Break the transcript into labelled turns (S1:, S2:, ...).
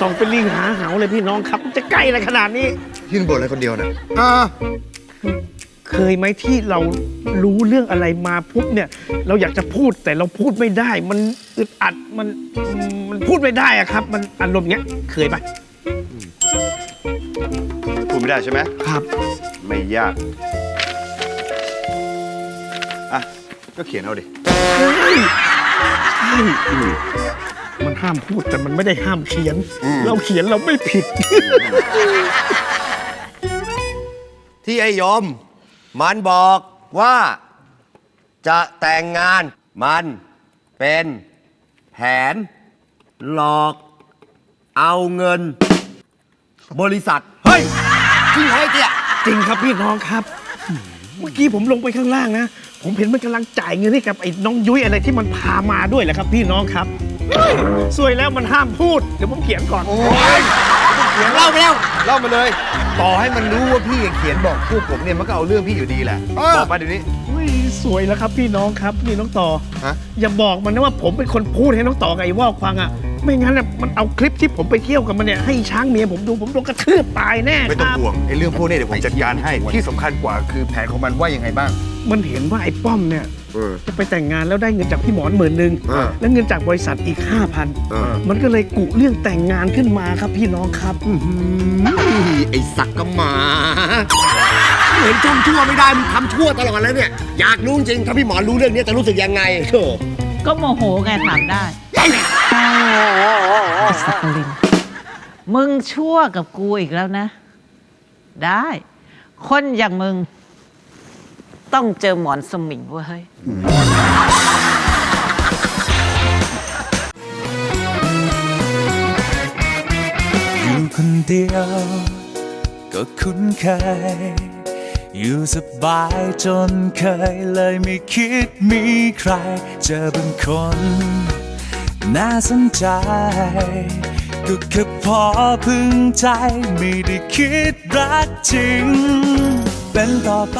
S1: ส่องเป็นลิงหาเหาเลยพี่น้องครับ จะใกล้อะไรขนาดนี้
S2: ยื่นบ่นอะไรคนเดียวนะ
S3: อ่า
S1: เคยไหมที่เรารู้เรื่องอะไรมาปุ๊บเนี่ย เราอยากจะพูดแต่เราพูดไม่ได้ มันอึดอัดมันมันพูดไม่ได้อะครับ มันอารมณ์เงี้ยเคยปะ
S2: พูดไม่ได้ใช่ไหม
S1: ครับ
S2: ไม่ยาก อะ ก็เขียนเอาดิ
S1: ใช่ใช่มัน ห้ามพูดแต่มันไม่ได้ห้ามเขียน
S2: อืม
S1: เราเขียนเราไม่ผิด
S3: ที่ไอ้ยม มันบอกว่า จะแต่งงานมันเป็นแผน หลอกเอาเงิน บริษัท เฮ้ย จริงเหรอไอ้เตี้ย
S1: จริงครับพี่น้องครับ เมื่อกี้ผมลงไปข้างล่างนะ ผมเห็นมันกำลังจ่ายเงินให้กับไอ้น้องยุ้ยอะไรที่มันพามาด้วยแหละครับ พี่น้องครับเฮ้ย สวยแล้วมันห้ามพูด เดี๋ยวผมเขียนก่อน
S2: โอ้ย
S3: เดี๋ยวเล่าไปแล้ว
S2: เล่ามาเลย ต่อให้มันรู้ว่าพี่เขียนบอกพวกผมเนี่ยมันก็เอาเรื่องพี่อยู่ดีแหละ
S3: เออ
S2: บอกมาเดี๋ยวนี้
S1: อุ้ยสวยแล้วครับพี่น้องครับนี่น้องต่อ
S2: ฮะ
S1: อย่าบอกมันนะว่าผมเป็นคนพูดให้น้องต่อกับไอ้ว่าวฟังอะไม่งั้นน่ะมันเอาคลิปที่ผมไปเที่ยวกับมันเนี่ยให้ช้างเมียผมดูผมโดนกระทืบตายแน่
S2: ไม่ต้อง
S1: ครับ
S2: ห่วงไอ้เรื่องพวกนี้เดี๋ยวผมจัดการให้ที่สำคัญกว่าคือแผนของมันว่ายังไงบ้าง
S1: มันเห็นว่าไอ้ป้อมเนี่ย
S2: เออ
S1: จะไปแต่งงานแล้วได้เงินจากพี่หมอนหมื่นหนึ่ง
S2: อ่า
S1: แล้วเงินจากบริษัทอีกห้าพัน
S2: เออ
S1: มันก็เลยกุเรื่องแต่งงานขึ้นมาครับพี่น้องครับ
S3: ไอ้สักกะหมา เห็นทำชั่วไม่ได้มึงทำชั่วตลอดแล้วเนี่ย อยากรู้จริงถ้าพี่หมอรู้เรื่องนี้จะรู้สึกยังไงโธ่
S4: ก็โมโหไงถามได้สักกลินมึงชั่วกับกูอีกแล้วนะ ได้ คนอย่างมึง ต้องเจอหมอนสมิงเว้ย
S5: อยู่คนเดียวก็คุ้นเคย อยู่สบายจนเคยเลยไม่คิดมีใคร เจอเป็นคน น่าสนใจ ก็แค่พอพึงใจ ไม่ได้คิดรักจริง เป็นต่อไป